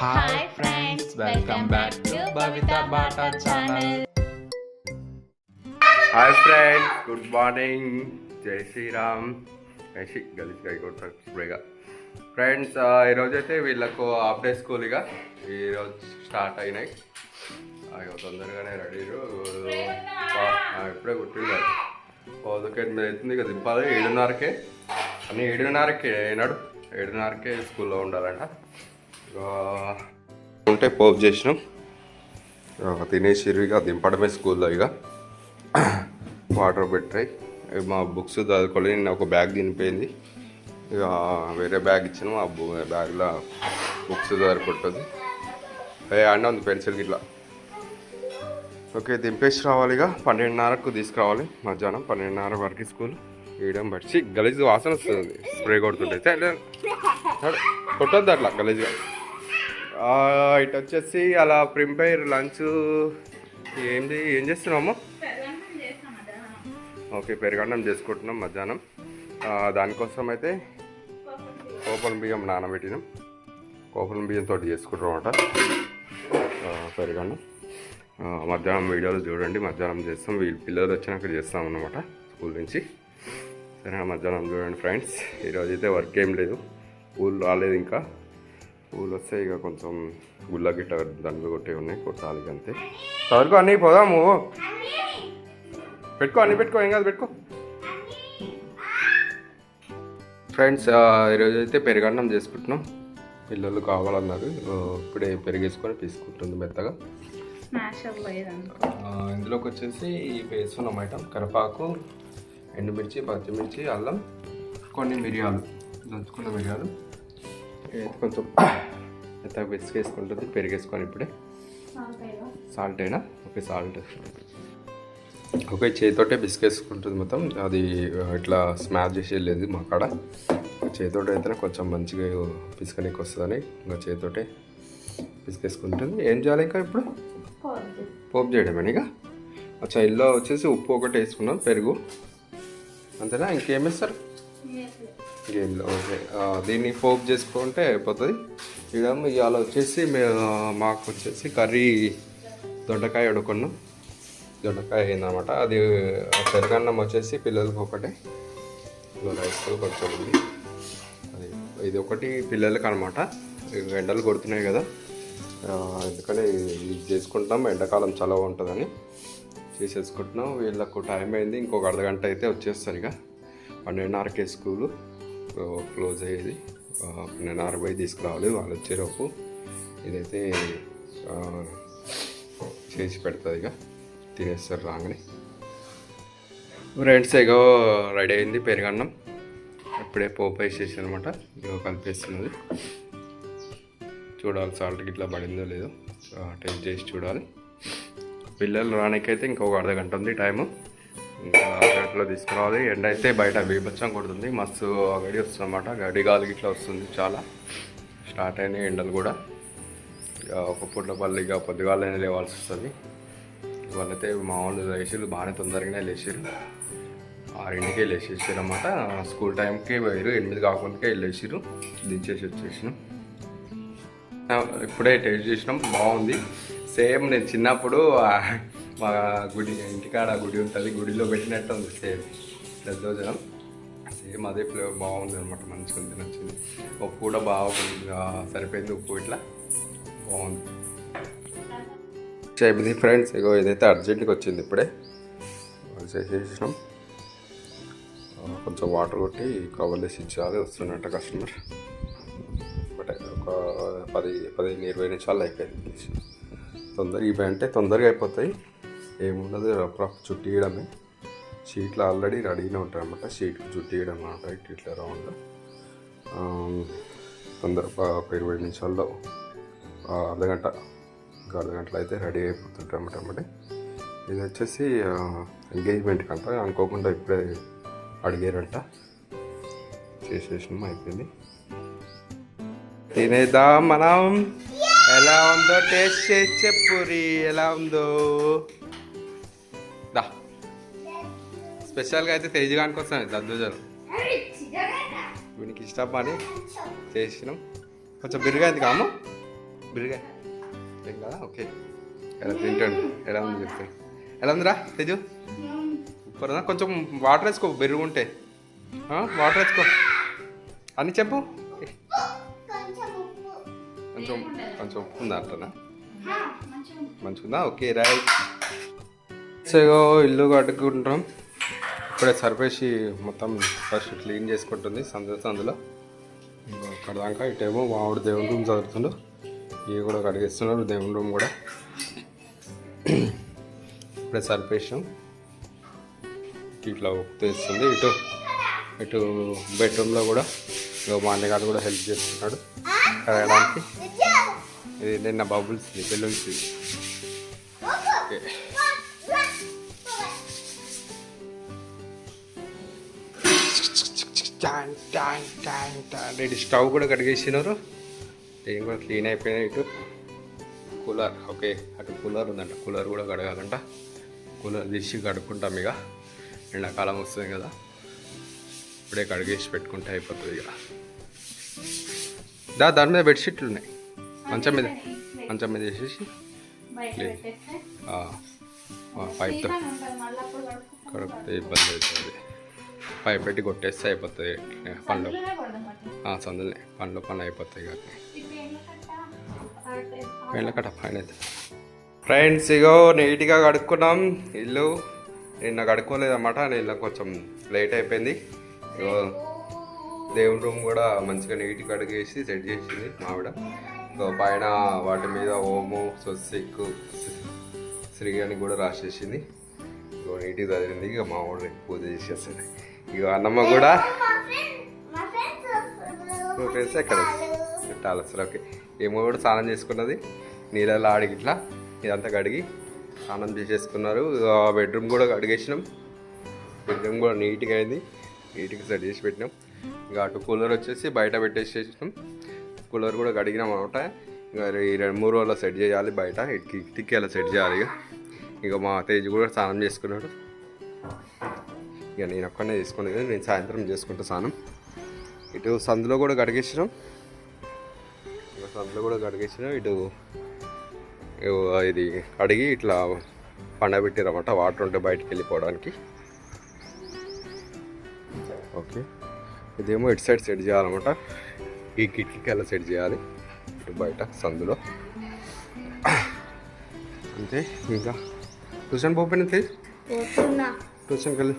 Hi friends welcome back to Bhavitha Baata channel hi friends good morning జై శ్రీరామ్ జై శ్రీ గలీజ్ గై కొడతారు స్ప్రేగా ఫ్రెండ్స్ ఈరోజు అయితే వీళ్ళకు హాఫ్ డే స్కూల్ ఇక. ఈరోజు స్టార్ట్ అయినాయి. అయ్యో తొందరగానే రెడీ ఇప్పుడే కుట్టిండారు పదకొండు ఎనిమిది అవుతుంది ఇక దింపాలి ఏడున్నరకే. అన్నీ ఏడున్నరకే. అయినాడు ఏడున్నరకే స్కూల్లో ఉండాలంట. ఉంటే పోపు చేసినాం. ఇక తినేసి ఇక దింపడమే స్కూల్లో ఇక. వాటర్ పెట్టాయి. మా బుక్స్ చదువుకోలేదు నిన్న ఒక బ్యాగ్ తినిపోయింది. ఇక వేరే బ్యాగ్ ఇచ్చినాం ఆ బు- బ్యాగ్లో బుక్స్ సరిపడుతుంది ఏ అన్న ఉంది పెన్సిల్ గిట్లా. ఓకే దింపేసి రావాలి ఇక. పన్నెండున్నరకు తీసుకురావాలి మధ్యాహ్నం పన్నెండున్నర వరకు స్కూల్. వేయడం పడిచి గలీజ్ వాసన వస్తుంది. స్ప్రే కొడుతుంటే. కొట్టొద్దు అట్లా గలీజ్గా. ఇటు వచ్చేసి అలా ప్రింపేర్ లంచ్ ఏంది? ఏం చేస్తున్నాము ఓకే పెరుగన్నం చేసుకుంటున్నాం మధ్యాహ్నం. దానికోసం అయితే కోపల బియ్యం నానబెట్టినాం. కోపల బియ్యంతో చేసుకుంటాం అనమాట పెరుగన్నం. మధ్యాహ్నం వీడియోలు చూడండి మధ్యాహ్నం చేస్తాం. వీళ్ళు పిల్లలు వచ్చినాక చేస్తాం అన్నమాట స్కూల్ నుంచి. సరే మధ్యాహ్నం చూడండి ఫ్రెండ్స్. ఈరోజు అయితే వర్క్ ఏం లేదు. స్కూల్ రాలేదు ఇంకా. ఊళ్ళు వస్తే ఇక కొంచెం గుళ్ళ గిట్ట దండలు కొట్టే ఉన్నాయి కొట్టాలి అంతే. చదువుకో అన్నీ పోదాము పెట్టుకో అన్నీ పెట్టుకో ఏం కాదు పెట్టుకో. ఫ్రెండ్స్ ఈరోజు అయితే పెరుగన్నం చేసుకుంటున్నాం. పిల్లలు కావాలన్నారు ఇప్పుడే పెరిగేసుకొని తీసుకుంటుంది మెత్తగా. ఇందులోకి వచ్చేసి వేసుకున్నాం ఐటమ్ కరివేపాకు ఎండుమిర్చి పచ్చిమిర్చి అల్లం కొన్ని మిరియాలు. దంచుకున్న మిరియాలు. కొంచెం మెత్తగా వేసుకేసుకుంటుంది పెరిగేసుకొని ఇప్పుడే. సాల్ట్ అయినా ఓకే సాల్ట్. ఓకే చేతితోటే బిస్కేసుకుంటుంది మొత్తం. అది ఇట్లా స్మాష్ చేసి వెళ్ళేది మా కాడ. చేతితోటి అయితేనే కొంచెం మంచిగా పిసుకనికి వస్తుందని ఇంకా చేతితోటే పిసికేసుకుంటుంది. ఏం చేయాలి ఇంకా ఇప్పుడు? పోపు చేయడమేనా ఇక? అచ్చా ఇల్లు వచ్చేసి ఉప్పు ఒకటి వేసుకున్నాం పెరుగు. అంతేనా? ఇంకేం వేస్తారు? ఇంకేంలో ఓకే. దీన్ని పోప్ చేసుకుంటే అయిపోతుంది. ఇక ఇవాళ వచ్చేసి మాకు వచ్చేసి కర్రీ దొండకాయ వండుకున్నాం. దొండకాయ అయిందనమాట అది పెరుగన్నం వచ్చేసి పిల్లలకి ఒకటే. ఇందులో రైస్ కొంచెం ఉంది. అది ఇది ఒకటి పిల్లలకి అనమాట ఎండలు కొడుతున్నాయి కదా. ఎందుకంటే ఇది చేసుకుంటాం. ఎండాకాలం చలవ ఉంటుందని చేసేసుకుంటున్నాం. వీళ్ళకు టైం అయింది. ఇంకొక అర్ధగంట అయితే వచ్చేస్తారు ఇక పన్నెండున్నరకే స్కూలు. క్లోజ్ అయ్యేది. నేను అరవై తీసుకురావాలి వాళ్ళు వచ్చేలోపు ఇదైతే చేసి పెడుతుంది ఇక. తినేస్తారు రాగానే. ఫ్రెండ్స్ ఏగో రెడీ అయింది పెరుగన్నం. ఇప్పుడే పోపు వేసేసి అనమాట ఇగో కలిపేస్తున్నది. చూడాలి సాల్ట్ గిట్లా పడిందో లేదో. టేస్ట్ చేసి చూడాలి. పిల్లలు రానికైతే ఇంకొక అర్ధ గంట ఉంది టైము. ఇంకా అర్ధ తీసుకురావాలి. ఎండ అయితే బయట బీభత్సం కొడుతుంది. మస్తు గడి వస్తుంది అనమాట గడి గాలి ఇట్లా వస్తుంది చాలా. స్టార్ట్ అయినాయి ఎండలు కూడా. ఇక ఒక పూట్ల పళ్ళు ఇక పొద్దుగాలనే లేవాల్సి వస్తుంది. వాళ్ళైతే మామూలు లేచిరు బాగానే తొందరగానే లేచారు ఆరింటికే లేచేసారు అనమాట స్కూల్ టైంకి పోయారు ఎనిమిది కాకుండా వెళ్ళేసారు దించేసి వచ్చేసినాం. ఇప్పుడే టేస్ట్ చేసినాం. బాగుంది. సేమ్ నేను చిన్నప్పుడు మా గుడి ఇంటికాడ గుడి ఉంటుంది గుడిలో పెట్టినట్టు ఉంది సేమ్. దద్దోజనం సేమ్ అదే ఫ్లేవర్ బాగుంది అనమాట మంచిగా ఉంది నచ్చింది ఉప్పు కూడా బాగా సరిపోయింది ఉప్పు ఇట్లా. బాగుంది. అయిపోయింది ఫ్రెండ్స్ ఇగో ఇదైతే అర్జెంట్గా వచ్చింది ఇప్పుడే. చేసేసినాం కొంచెం వాటర్ కొట్టి కవర్లు వేసి ఇచ్చేయాలి వస్తున్నట్ట కస్టమర్. బట్ ఒక పది పదిహేను ఇరవై నిమిషాలు అయిపోయింది తొందరగా ఇవి అంటే తొందరగా అయిపోతాయి. ఏముండదు రఫ్ రఫ్ చుట్టియడమే. షీట్లు ఆల్రెడీ రెడీనే ఉంటాయి అనమాట షీట్కి చుట్టియడం అనమాట ఇట్లా ఇట్లా రౌండ్. తొందర ఒక ఇరవై నిమిషాల్లో అర్ధగంట ఇంకా అర్ధగంటలో అయితే రెడీ అయిపోతుంటాయి అనమాట ఇది వచ్చేసి ఎంగేజ్మెంట్ కంట అనుకోకుండా ఇప్పుడే అడిగారంట. చేసేసినాం అయిపోయింది. తినేద్దాం మనం. ఎలా ఉందో టేస్ట్ చేసి చెప్పురి ఎలా ఉందో? స్పెషల్గా అయితే తేజగానికి వస్తాను దద్దోజనం వీనికి ఇష్టం అని చేసినాం. కొంచెం బిరుగా అయింది కాము? బిరిగా ఏం కదా? ఓకే. ఎలా తింటాడు? ఎలా ఉంది చెప్తాడు ఎలా ఉందిరా తెజు? సూపర్ కొంచెం వాటర్ వేసుకో బెరుగు ఉంటే. ఆ, వాటర్ వేసుకో. అని చెప్పు. కొంచెం కొంచెం ఉప్పు ఉందా అంటనా? మంచిగుందా. Okay right. సో ఇల్లు కట్టుకుంటాం ఇప్పుడే సర్ఫేసి మొత్తం ఫస్ట్ క్లీన్ చేసుకుంటుంది సందు అందులో. అక్కడ దాకా ఇటేమో మామిడి దేవుని రూమ్ చదువుతుండు. ఇవి కూడా కడిగిస్తున్నారు దేవుని రూమ్ కూడా. ఇప్పుడే సర్ఫేసాం ఇట్లా తెస్తుంది ఇటు ఇటు బెడ్రూమ్లో కూడా ఇగో మా అన్నగారు కూడా హెల్ప్ చేస్తున్నాడు. కడగడానికి. ఇది నిన్న బబుల్స్ బెలూన్స్ టాన్ టాన్ టాన్ టాన్. ఇటు స్టవ్ కూడా కడిగేసినారు. దీని కూడా క్లీన్ అయిపోయినాయి ఇటు. కూలర్ ఓకే అటు కూలర్ ఉందంట. కూలర్ కూడా కడగాలంట. కూలర్ తీసి కడుక్కుంటాం ఇక. ఎండాకాలం వస్తుంది కదా. ఇప్పుడే కడిగేసి పెట్టుకుంటే అయిపోతుంది ఇక. దా దాని మీద బెడ్షీట్లు ఉన్నాయి. మంచం మీద మంచం మీద వేసేసి బయట లే. పెట్టేస్తే ఆ, ఆ, పైప్తో. కడిగితే ఇబ్బంది అవుతుంది. పైప్ పెట్టి కొట్టేస్తే అయిపోతుంది పండ్లు సందులే పండ్లు పని అయిపోతాయి ఇక అటు- వెళ్ళకట పైన ఫ్రెండ్స్ ఇగో నీట్గా కడుక్కున్నాం ఇల్లు. నిన్న కడుక్కోలేదన్నమాట నిన్న కొంచెం లేట్ అయిపోయింది. ఇగో దేవుని రూమ్ కూడా మంచిగా నీట్గా కడిగేసి సెట్ చేసింది మావిడ. ఇగో పైన వాటి మీద ఓము స్వస్తిక్ శ్రీ అని కూడా రాసేసింది. నీట్గా చదివింది ఇక మా వాడు పూజ చేసేస్తుంది. ఇగో అన్నమ్మ కూడా ఫ్రెండ్స్ ఎక్కడ? చుట్టాలు అసలు ఓకే. ఏమో కూడా స్నానం చేసుకున్నది. నీళ్ళలో ఆడికి ఇట్లా ఇదంతా కడిగి స్నానం చేసేసుకున్నారు. బెడ్రూమ్ కూడా కడిగేసినాం. బెడ్రూమ్ కూడా నీట్గా అయింది. నీట్గా సెట్ చేసి పెట్టినాం. ఇక అటు కూలర్ వచ్చేసి బయట పెట్టేసేసినాం. కూలర్ కూడా కడిగినాం అనమాట ఇంకా ఈ రెండు మూడు రోజుల్లో సెట్ చేయాలి బయట. ఇటుకి ఇటుకి అలా సెట్ చేయాలి ఇక ఇక మా తేజ్ కూడా స్నానం చేసుకున్నాడు. ఇక నేను ఒక్కనే చేసుకునేది నేను సాయంత్రం చేసుకుంటా స్నానం. ఇటు సందులో కూడా కడిగేసినాం. ఇక సందులో కూడా కడిగేసినాం. ఇటు ఇది కడిగి ఇట్లా పండబెట్టిరన్నమాట వాటర్ ఉంటే బయటికి వెళ్ళిపోవడానికి. ఓకే. ఇదేమో ఇటు సైడ్ సెట్ చేయాలన్నమాట. ఈ కిటికీకి అలా సెట్ చేయాలి. ఇటు బయట సందులో. అంతే. ఇంకా. ట్యూషన్ పోతున్నా. ట్యూషన్కి వెళ్ళి.